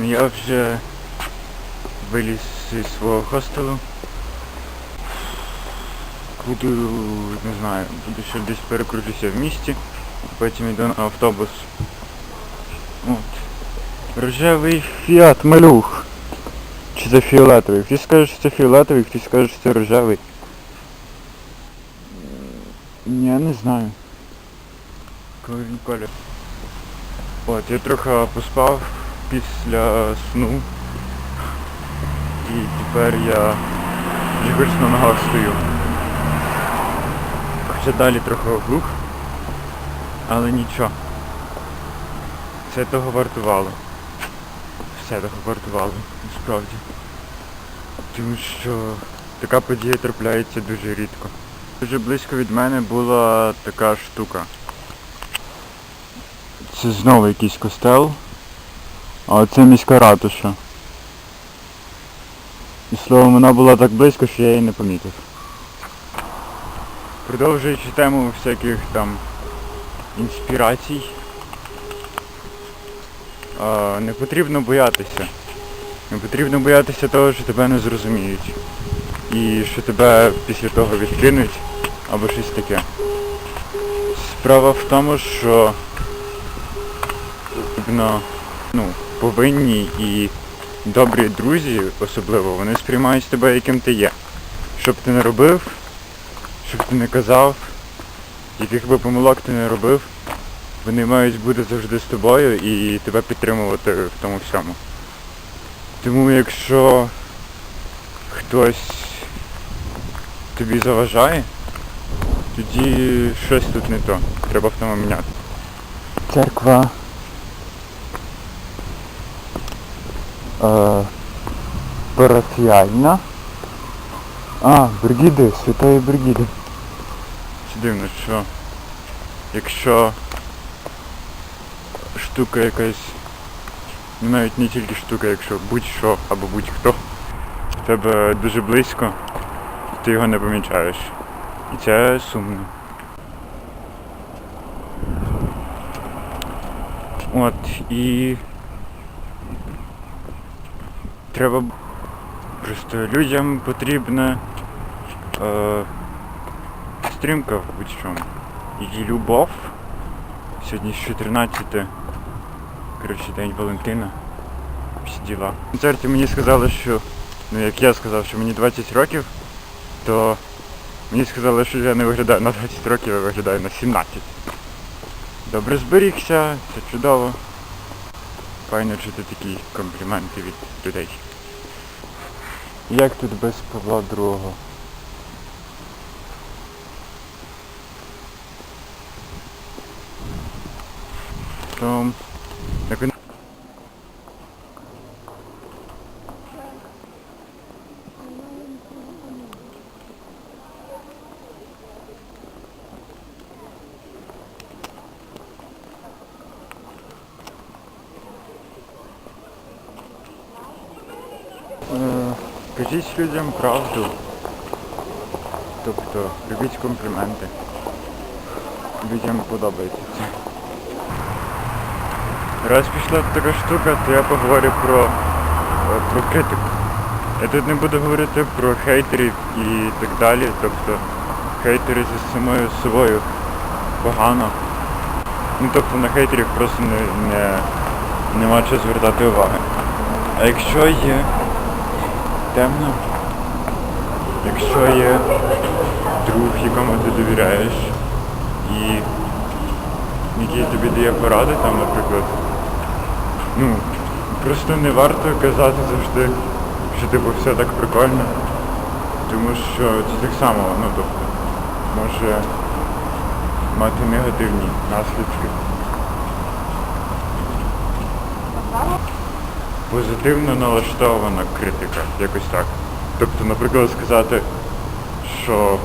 Ну я вже виліз зі свого хостелу. Буду, не знаю, буду ще десь перекручуся в місті, потім йду на автобус. От. Рожевий фіат малюх. Чи це фіолетовий? Хтось скаже, що це фіолетовий, хтось скаже, що це рожевий. Я не знаю. Коли він колір. От, я трохи поспав після сну. І тепер я хоч на ногах стою. Хоча далі трохи оглух, але нічого. Це того вартувало. Все того вартувало, насправді. Тому що така подія трапляється дуже рідко. Дуже близько від мене була така штука. Це знову якийсь костел, а це міська ратуша. І словом, вона була так близько, що я її не помітив. Продовжуючи тему всяких там інспірацій, не потрібно боятися. Не потрібно боятися того, що тебе не зрозуміють. І що тебе після того відкинуть або щось таке. Справа в тому, що потрібно, ну, повинні і добрі друзі, особливо, вони сприймають тебе, яким ти є. Щоб ти не робив, щоб ти не казав, яких би помилок ти не робив, вони мають бути завжди з тобою і тебе підтримувати в тому всьому. Тому якщо хтось тобі заважає, тоді щось тут не то. Треба в тому міняти. Церква. Е, парафіальна. А, Бригіди, Святої Бригіди. Чи дивно, що якщо штука якась, ну навіть не тільки штука, якщо будь-що або будь-хто в тебе дуже близько, ти його не помічаєш. І це сумно. От, і треба просто людям потрібна е, стрімка в будь-чому. І любов. Сьогодні 14 коротше, день Валентина. Всі діла. В концерті мені сказали, що, ну як я сказав, що мені 20 років, то мені сказали, що я не виглядаю на 20 років, я виглядаю на 17. Добре зберігся, це чудово. Файно чути такі компліменти від людей. Як тут без Павла другого? То... як він- Е, Кажіть людям правду. Тобто, робіть компліменти. Людям подобається це. Раз пішла така штука, то я поговорю про, е, про критику. Я тут не буду говорити про хейтерів і так далі. Тобто хейтери зі самою собою погано. Ну тобто на хейтерів просто не, не, нема чого звертати уваги. А якщо є темно, якщо є друг, якому ти довіряєш і який тобі дає поради там, наприклад, ну, просто не варто казати завжди, що типу все так прикольно, тому що це так само, ну тобто, може мати негативні наслідки. Позитивно налаштована критика, якось так. Тобто, наприклад, сказати, що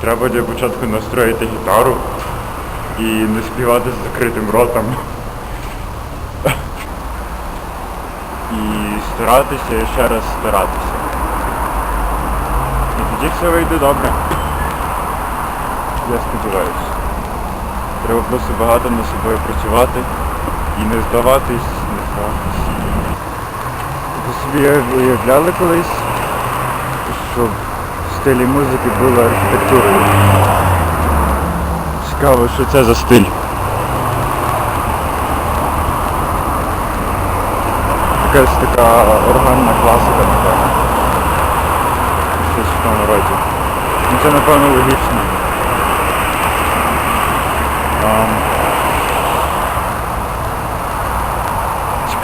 треба для початку настроїти гітару і не співати з закритим ротом. І старатися і ще раз старатися. І тоді все вийде добре. Я сподіваюся. Треба просто багато над собою працювати і не здаватись, не здаватись. Ви собі уявляли колись, що в стилі музики була архітектура? Цікаво, що це за стиль. Якась така органна класика, напевно. Щось в тому роді. Ну це напевно логічно. Ам,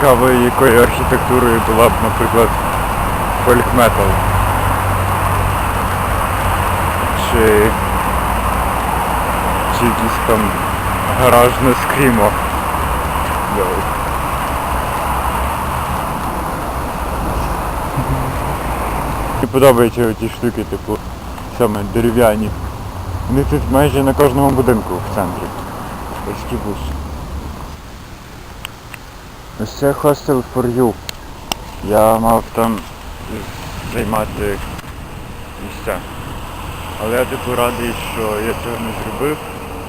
Цікаво, якою архітектурою була б, наприклад, фольк-метал. Чи... Чи якийсь там гаражне скрімо. Мені подобаються ті штуки, типу, саме дерев'яні. Вони тут майже на кожному будинку в центрі. Ось такий бус. Ось це хостел for you. Я мав там займати місця. Але я типу радий, що я цього не зробив,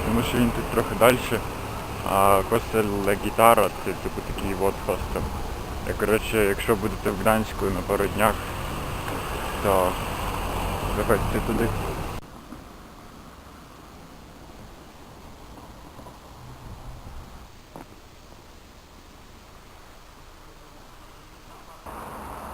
тому що він тут трохи далі. А хостел Гітара це типу такий от хостел. Я, коротше, якщо будете в Гданську на пару днях, то заходьте туди.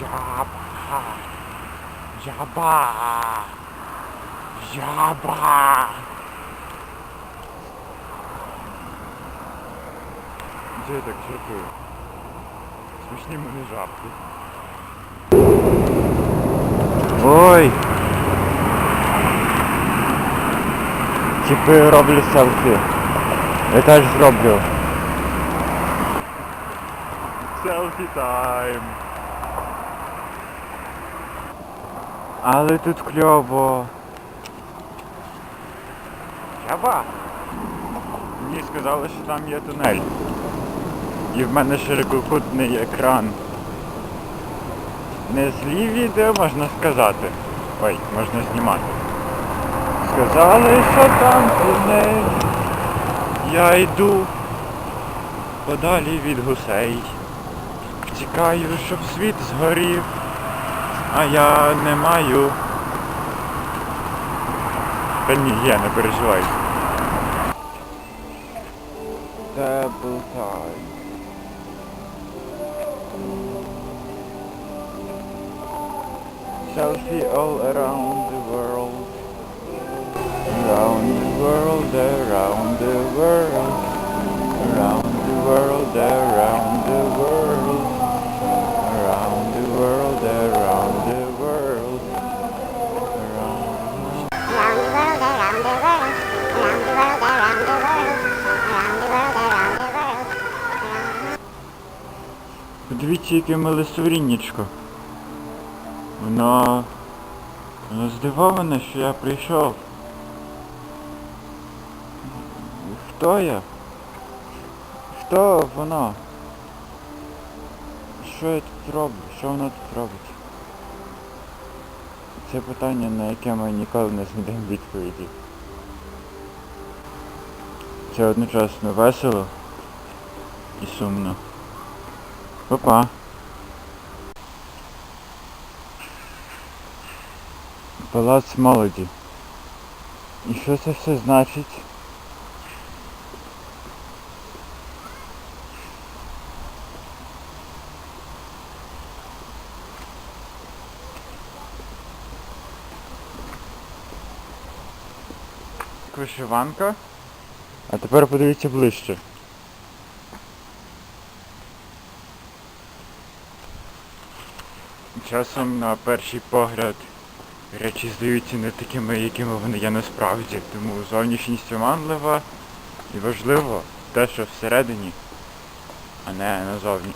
Яба. Яба. Яба. Где это киркует? Смешни мне жабки. Ой! Типи роблю селфі. Я теж зроблю. Селфі тайм. Але тут кльово. Чаба? Мені сказали, що там є тунель. І в мене ширококутний екран. Не злі відео можна сказати. Ой, можна знімати. Сказали, що там тунель. Я йду подалі від гусей. Тікаю, щоб світ згорів. А я не маю. Та ні, є, не переживай. Double time. Selfie all around the world. Around the world, around the world. Подивіться, яке миле створіннячко. Воно... Воно здивоване, що я прийшов. Хто я? Хто воно? Що я тут роблю? Що воно тут робить? Це питання, на яке ми ніколи не знайдемо відповіді. Це одночасно весело і сумно. Опа. Палац молоді. І що це все значить? Вишиванка. А тепер подивіться ближче. Часом на перший погляд речі здаються не такими, якими вони є насправді. Тому зовнішність оманлива і важливо те, що всередині, а не назовні.